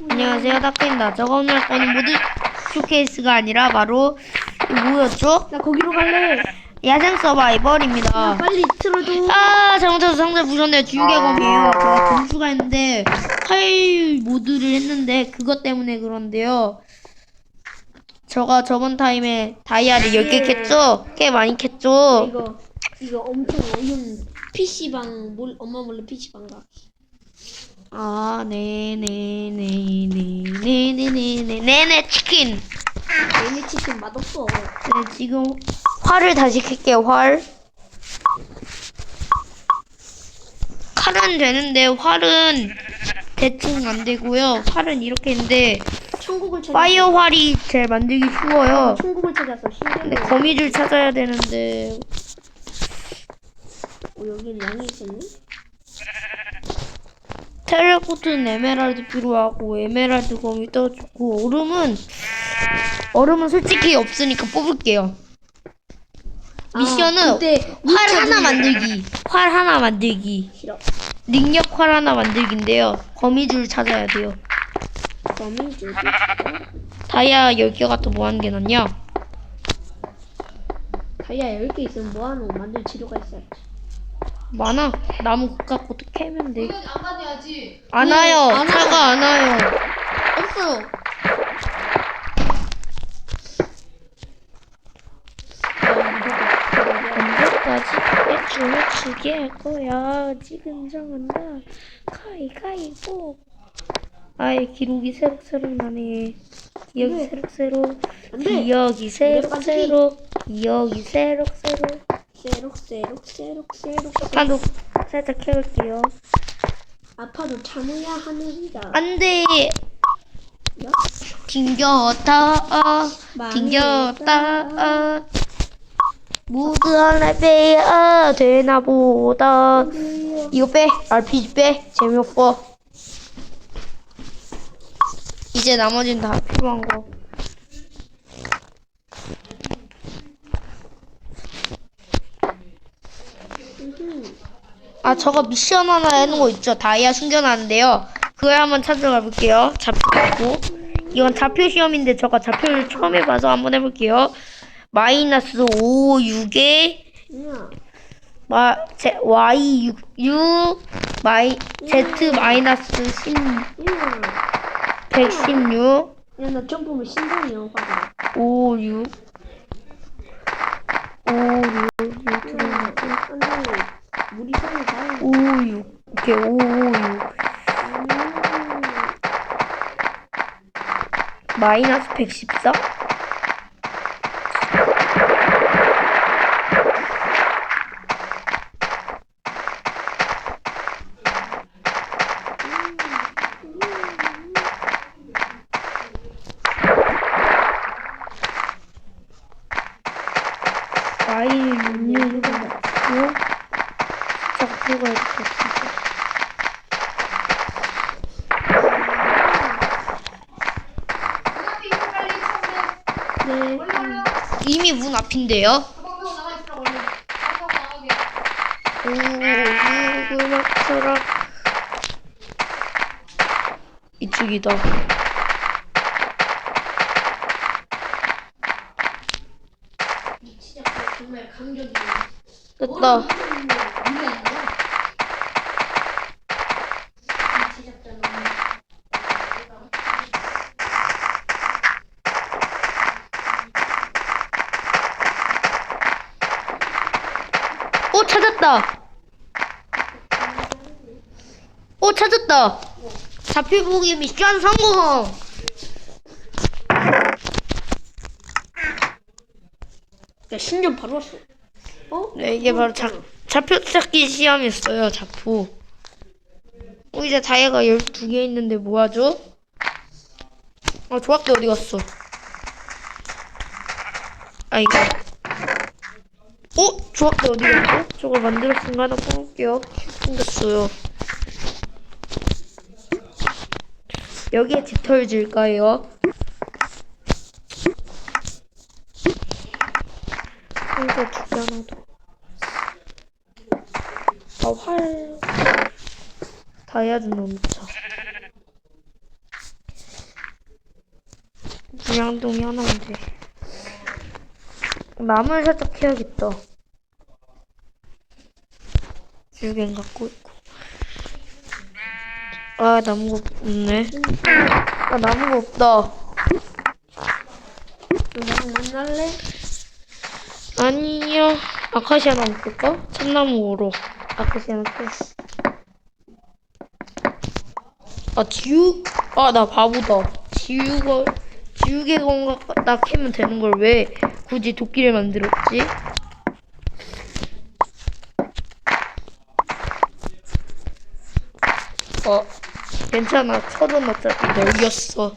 안녕하세요, 다크입니다. 저가 오늘 할 거는 모드 쇼케이스가 아니라 바로 이거 뭐였죠? 나 거기로 갈래. 야생 서바이벌입니다. 아, 빨리 틀어줘. 아, 잘못해서 상자 부셨네요. 지우개검이에요. 제가 점수가 했는데 활 모드를 했는데 그것 때문에 그런데요. 저가 저번 타임에 다이아를 10개 캤죠? 꽤 많이 캤죠? 이거 이거 엄청 어려운 PC방 몰 엄마 몰래 PC방 가. 아, 네네네네네네네네네 네네 치킨. 얘네 치킨 맛없어. 네, 지금 활을 다시 켤게요, 활. 칼은 되는데 활은 대충 안 되고요. 활은 이렇게 있는데 천국을 찾아. 파이어 활이 제일 만들기 쉬워요. 천국을 찾아서 근데 신기해. 거미줄 찾아야 되는데 어, 여기는 양이 있었네. 테레포트는 에메랄드 필요하고 에메랄드 거미 떠주고 얼음은 얼음은 솔직히 없으니까 뽑을게요. 미션은 아, 그때 활 하나 만들기. 활 하나 만들기. 싫어. 능력 활 하나 만들기인데요. 거미줄 찾아야 돼요. 거미줄. 다이아 10개가 또 뭐 하는 게 낫냐? 다이아 10개 있으면 뭐하노? 만들 재료가 있어야지. 많아. 나무 갖고 또 캐면 돼. 안 가져야지. 안 네, 와요. 안 차가 안 와요. 없어요. 언제까지 매출 매출게 할 거야. 지금 정한다. 가위가위보. 아이 기록이 새록새록 나네. 기억이 네. 새록새록. 기억이. 새록새록. 기억이 새록새록. 세록 세록 세록 세록. 나도 살짝 캐볼게요. 아파도 참아야 하느니라. 안돼. 야? 튕겼다. 모두 하나 빼야 되나 보다. 이거 빼. RPG 빼. 재미없어. 이제 나머지는 다 필요한 거. 아, 저거 미션 하나 하는 거 있죠? 다이아 숨겨놨는데요. 그걸 한번 찾아가 볼게요. 있고. 이건 좌표 시험인데 저가 좌표를 처음 해봐서 한번 해볼게요. 마이너스 5, 6에 야, 마, 제, y 6, 6 마이, z 마이너스 10, 야, 116, 야, 나 점프면 신동이야, 화가. 5, 6, 우리 손이 다 5, 6. 오케이, 5, 5, 6. 마이너스 114? 네. 이미 문 앞인데요. 이쪽이다. 됐다. 찾았다. 오, 찾았다. 좌표 보기 미션 성공. 야, 신전 바로 왔어. 어? 네, 이게 바로 자, 좌표 찾기 시험이었어요, 좌표. 어, 이제 다이아가 12개 있는데 뭐하죠? 아, 조합대 어디 갔어? 아, 이거. 어? 조합대 어디 갔어? 저걸 만들었으니까 하나 뽑을게요. 생겼어요. 여기에 깃털 질까요? 상자 두개 하나 더. 아, 활. 다이아드 넘쳐. 분양동이 하나면 돼. 나무를 살짝 캐야겠다. 줄겐 갖고 있고. 아, 나무가 없네. 아, 나무가 없다. 나랑 만날래? 아니요. 아카시아 나무 끌까? 참나무로. 아카시아 나무 끌. 아, 지우, 아, 나 바보다. 지우가, 지우개 건가, 나 캐면 되는 걸 왜 굳이 도끼를 만들었지? 어, 괜찮아. 철은 어차피 널겼어.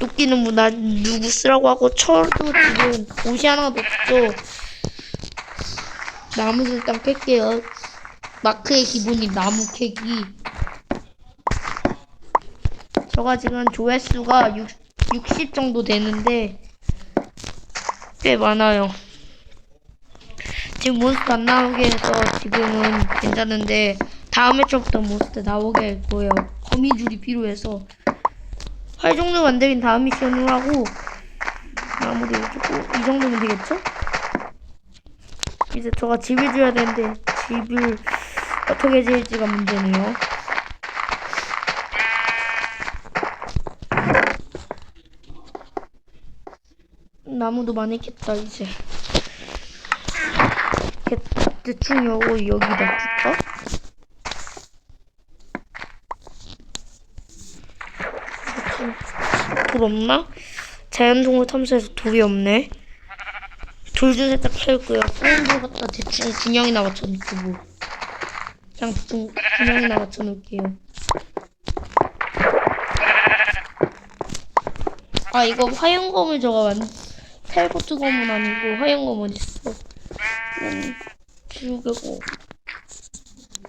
도끼는 뭐, 난 누구 쓰라고 하고, 철도 지금 옷이 하나도 없어. 나무를 일단 캘게요. 마크의 기본이 나무 캐기. 저가 지금 조회수가 6, 60 정도 되는데 꽤 많아요. 지금 몬스터 안 나오게 해서 지금은 괜찮은데 다음 회차부터 몬스터 나오게 할 거예요. 거미줄이 필요해서 활 종류 만들긴 다음 미션으로 하고 나무도 조금 이 정도면 되겠죠? 이제 저가 집을 지어야 되는데 집을 어떻게 지을지가 문제네요. 나무도 많이 캤다 이제. 대- 대충 요거 여기다 줄까? 대충 돌 없나? 자연동물 탐사에서 돌이 없네. 돌도 살짝 캐고요. 소음돌 갖다 대충 균형이나 맞춰놓고 뭐. 그냥 대충 균형이나 맞춰놓을게요. 아 이거 화염검을 저가 만 텔포트 검은 아니고 화염검 어딨어? 음, 지우개고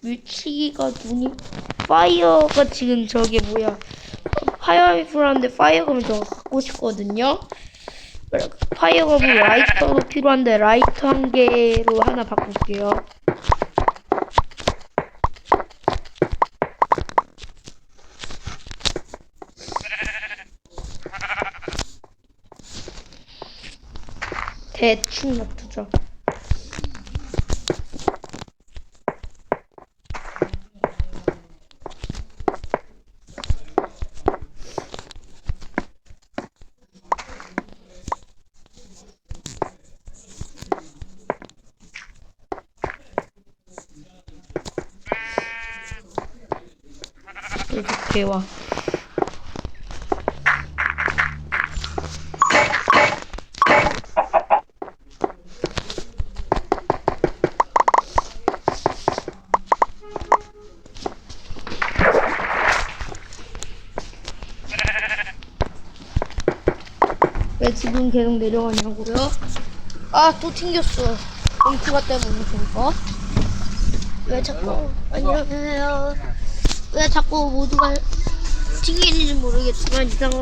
위치가 눈이 파이어가 지금 저게 뭐야? 파이어라이플한데 파이어검을 저가 갖고 싶거든요. 파이어검은 라이터로 필요한데 라이터 한 개로 하나 바꿀게요. 대충 놔두 와. 왜 지금 계속 내려가냐고요? 아, 또 튕겼어. 엉크가 때문에 그니까. 왜 자꾸, 안녕하세요. 왜 자꾸 모두가 튕기는지 모르겠지만 이상하고